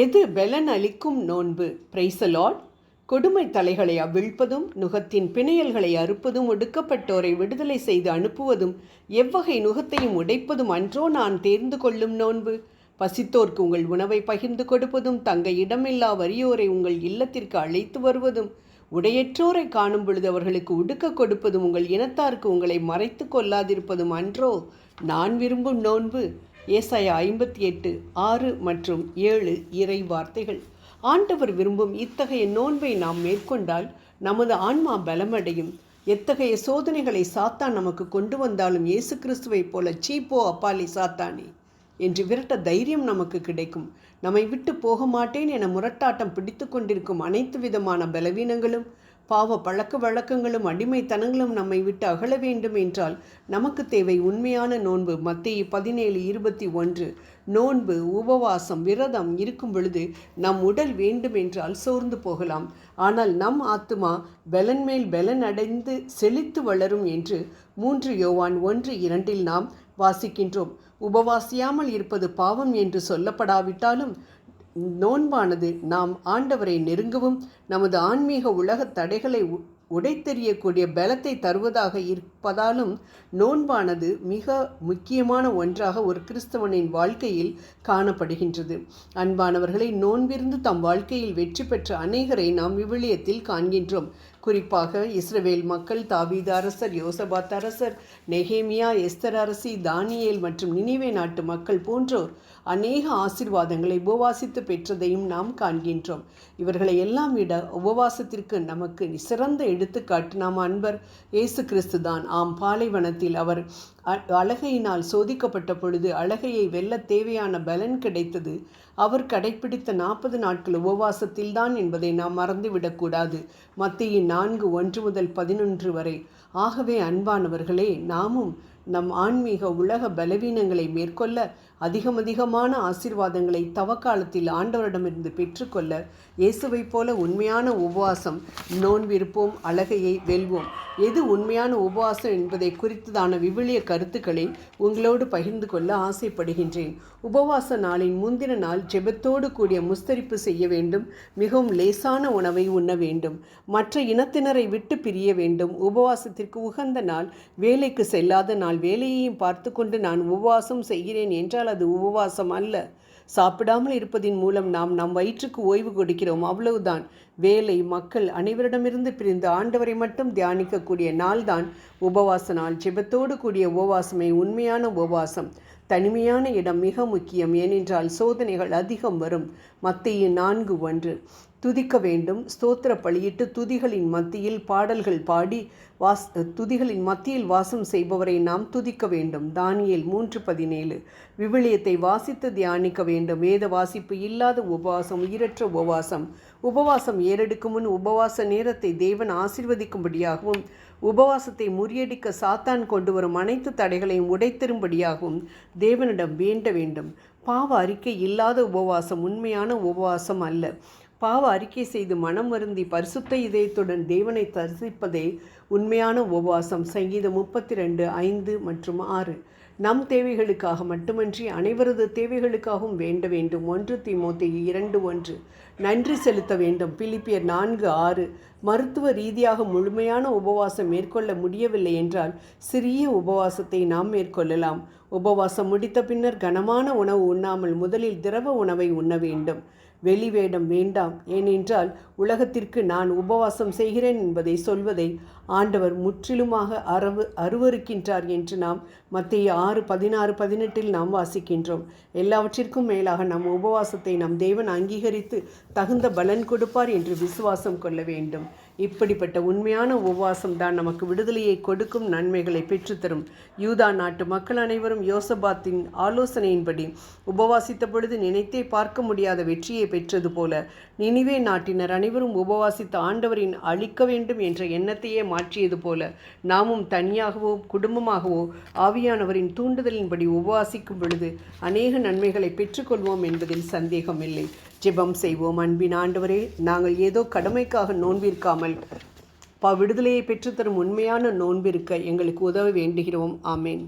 எது பெலன் அளிக்கும் நோன்பு? பிரைசலாட் கொடுமை தலைகளை அவிழ்ப்பதும் நுகத்தின் பிணையல்களை அறுப்பதும் ஒடுக்கப்பட்டோரை விடுதலை செய்து அனுப்புவதும் எவ்வகை நுகத்தையும் உடைப்பதும் அன்றோ நான் தேர்ந்து கொள்ளும் நோன்பு? பசித்தோர்க்கு உங்கள் உணவை பகிர்ந்து கொடுப்பதும் தங்க இடமில்லா வறியோரை உங்கள் இல்லத்திற்கு அழைத்து வருவதும் உடையற்றோரை காணும் பொழுது அவர்களுக்கு உடுக்க கொடுப்பதும் உங்கள் இனத்தாருக்கு உங்களை மறைத்து கொள்ளாதிருப்பதும் அன்றோ நான் விரும்பும் நோன்பு? ஏசாயா ஐம்பத்தி எட்டு ஆறு மற்றும் ஏழு இறை வார்த்தைகள். ஆண்டவர் விரும்பும் இத்தகைய நோன்பை நாம் மேற்கொண்டால் நமது ஆன்மா பலமடையும். எத்தகைய சோதனைகளை சாத்தான் நமக்கு கொண்டு வந்தாலும் இயேசு கிறிஸ்துவைப் போல சீப்போ அப்பாலி சாத்தானே என்று விரட்ட தைரியம் நமக்கு கிடைக்கும். நம்மை விட்டு போக மாட்டேன் என முரட்டாட்டம் பிடித்து கொண்டிருக்கும் அனைத்து விதமான பலவீனங்களும் பாவ பழக்க வழக்கங்களும் அடிமைத்தனங்களும் நம்மை விட்டு அகல வேண்டும் என்றால் நமக்கு தேவை உண்மையான நோன்பு. மத்திய பதினேழு இருபத்தி ஒன்று. நோன்பு உபவாசம் விரதம் இருக்கும் பொழுது நம் உடல் வேண்டுமென்றால் சோர்ந்து போகலாம். ஆனால் நம் ஆத்துமா பலன் மேல் பலன் அடைந்து செழித்து வளரும் என்று மூன்று யோவான் ஒன்று இரண்டில் நாம் வாசிக்கின்றோம். உபவாசியாமல் இருப்பது பாவம் என்று சொல்லப்படாவிட்டாலும் நோன்பானது நாம் ஆண்டவரை நெருங்கவும் நமது ஆன்மீக உலகத் தடைகளை உடைத்தெறியக்கூடிய பலத்தை தருவதாக இருப்பதாலும் நோன்பானது மிக முக்கியமான ஒன்றாக ஒரு கிறிஸ்தவனின் வாழ்க்கையில் காணப்படுகின்றது. அன்பானவர்களை நோன்பிருந்து தம் வாழ்க்கையில் வெற்றி பெற்ற அநேகரை நாம் விவிலியத்தில் காண்கின்றோம். குறிப்பாக இஸ்ரவேல் மக்கள் தாவீத அரசர் யோசபாத் அரசர் நெஹேமியா எஸ்தர் அரசி தானியேல் மற்றும் நினைவே நாட்டு மக்கள் போன்றோர் அநேக ஆசிர்வாதங்களை உபவாசித்து பெற்றதையும் நாம் காண்கின்றோம். இவர்களை எல்லாம் விட உபவாசத்திற்கு நமக்கு சிறந்த எடுத்துக்காட்டு நாம் அன்பர் இயேசு கிறிஸ்து தான் ஆம் பாலைவனத்தில் அவர் அழகையினால் சோதிக்கப்பட்ட பொழுது அழகையை வெல்ல தேவையான பலன் கிடைத்தது. அவர் கடைப்பிடித்த நாற்பது நாட்கள் உபவாசத்தில்தான் என்பதை நாம் மறந்துவிடக்கூடாது மத்தியின் நான்கு ஒன்று முதல் பதினொன்று வரை. ஆகவே அன்பானவர்களே நாமும் நம் ஆன்மீக உலக பலவீனங்களை மேற்கொள்ள அதிகம் அதிகமான ஆசிர்வாதங்களை தவக்காலத்தில் ஆண்டவரிடமிருந்து பெற்றுக்கொள்ள இயேசுவைப் போல உண்மையான உபவாசம் நோன்பிருப்போம் அழகையை வெல்வோம். எது உண்மையான உபவாசம் என்பதை குறித்ததான விவிலிய கருத்துக்களை உங்களோடு பகிர்ந்து கொள்ள ஆசைப்படுகின்றேன். உபவாச நாளின் முந்தின நாள் ஜெபத்தோடு கூடிய முஸ்தரிப்பு செய்ய வேண்டும். மிகவும் லேசான உணவை உண்ண வேண்டும். மற்ற இனத்தினரை விட்டு பிரிய வேண்டும். உபவாசத்திற்கு உகந்த நாள். வேலைக்கு செல்லாத நாள். வேலையையும் பார்த்து கொண்டு நான் உபவாசம் செய்கிறேன் என்றால் அது உபவாசம் அல்ல. சாப்பிடாமல் இருப்பதின் மூலம் நாம் நம் வயிற்றுக்கு ஓய்வு கொடுக்கிறோம். அவ்வளவுதான். வேலை மக்கள் அனைவரிடமிருந்து பிரிந்து ஆண்டவரை மட்டும் தியானிக்கக்கூடிய நாள்தான் உபவாச நாள். ஜெபத்தோடு கூடிய உபவாசமே உண்மையான உபவாசம். தனிமையான இடம் மிக முக்கியம். ஏனென்றால் சோதனைகள் அதிகம் வரும். மத்திய நான்கு ஒன்று. துதிக்க வேண்டும். ஸ்தோத்திர பலியிட்டு துதிகளின் மத்தியில் பாடல்கள் பாடி வாஸ் துதிகளின் மத்தியில் வாசம் செய்பவரை நாம் துதிக்க வேண்டும். தானியல் மூன்று பதினேழு. விவிலியத்தை வாசித்து தியானிக்க வேண்டும். வேத வாசிப்பு இல்லாத உபவாசம் உயிரற்ற உபவாசம். உபவாசம் ஏறெடுக்கும் முன் உபவாச நேரத்தை தேவன் ஆசிர்வதிக்கும்படியாகவும் உபவாசத்தை முறியடிக்க சாத்தான் கொண்டு வரும் அனைத்து தடைகளையும் உடைத்தரும்படியாகவும் தேவனிடம் வேண்ட வேண்டும். பாவ அறிக்கை இல்லாத உபவாசம் உண்மையான உபவாசம் அல்ல. பாவ அறிக்கை செய்து மனம் வருந்தி பரிசுத்த இதயத்துடன் தேவனை தரிசிப்பதே உண்மையான உபவாசம். சங்கீதம் முப்பத்தி ரெண்டு ஐந்து மற்றும் ஆறு. நம் தேவைகளுக்காக மட்டுமன்றி அனைவரது தேவைகளுக்காகவும் வேண்ட வேண்டும். ஒன்று திமுத்தி இரண்டு ஒன்று. நன்றி செலுத்த வேண்டும். பிலிப்பியர் நான்கு ஆறு. மருத்துவ ரீதியாக முழுமையான உபவாசம் மேற்கொள்ள முடியவில்லை என்றால் சிறிய உபவாசத்தை நாம் மேற்கொள்ளலாம். உபவாசம் முடித்த பின்னர் கனமான உணவு உண்ணாமல் முதலில் திரவ உணவை உண்ண வேண்டும். வெளிவேடம் வேண்டாம். ஏனென்றால் உலகத்திற்கு நான் உபவாசம் செய்கிறேன் என்பதை சொல்வதை ஆண்டவர் முற்றிலுமாக அறவு அருவருக்கின்றார் என்று நாம் மத்திய ஆறு பதினாறு பதினெட்டில் நாம் வாசிக்கின்றோம். எல்லாவற்றிற்கும் மேலாக நம் உபவாசத்தை நம் தேவன் அங்கீகரித்து தகுந்த பலன் கொடுப்பார் என்று விசுவாசம் கொள்ள வேண்டும். இப்படிப்பட்ட உண்மையான உபவாசம் தான் நமக்கு விடுதலையை கொடுக்கும் நன்மைகளை பெற்றுத்தரும். யூதா நாட்டு மக்கள் அனைவரும் யோசபாத்தின் ஆலோசனையின்படி உபவாசித்த பொழுது நினைத்தே பார்க்க முடியாத வெற்றியை பெற்றது போல நினைவே நாட்டினர் அனைவரும் உபவாசித்த ஆண்டவரின் அழிக்க வேண்டும் என்ற எண்ணத்தையே மாற்றியது போல நாமும் தனியாகவோ குடும்பமாகவோ ஆவியானவரின் தூண்டுதலின்படி உபவாசிக்கும் பொழுது அநேக நன்மைகளை பெற்றுக்கொள்வோம் என்பதில் சந்தேகமில்லை. ஜெபம் செய்வோம். அன்பின் ஆண்டவரே நாங்கள் ஏதோ கடமைக்காக நோன்பிருக்காமல் ப விடுதலையை பெற்றுத்தரும் உண்மையான நோன்பிருக்க எங்களுக்கு உதவ வேண்டுகிறோம். ஆமேன்.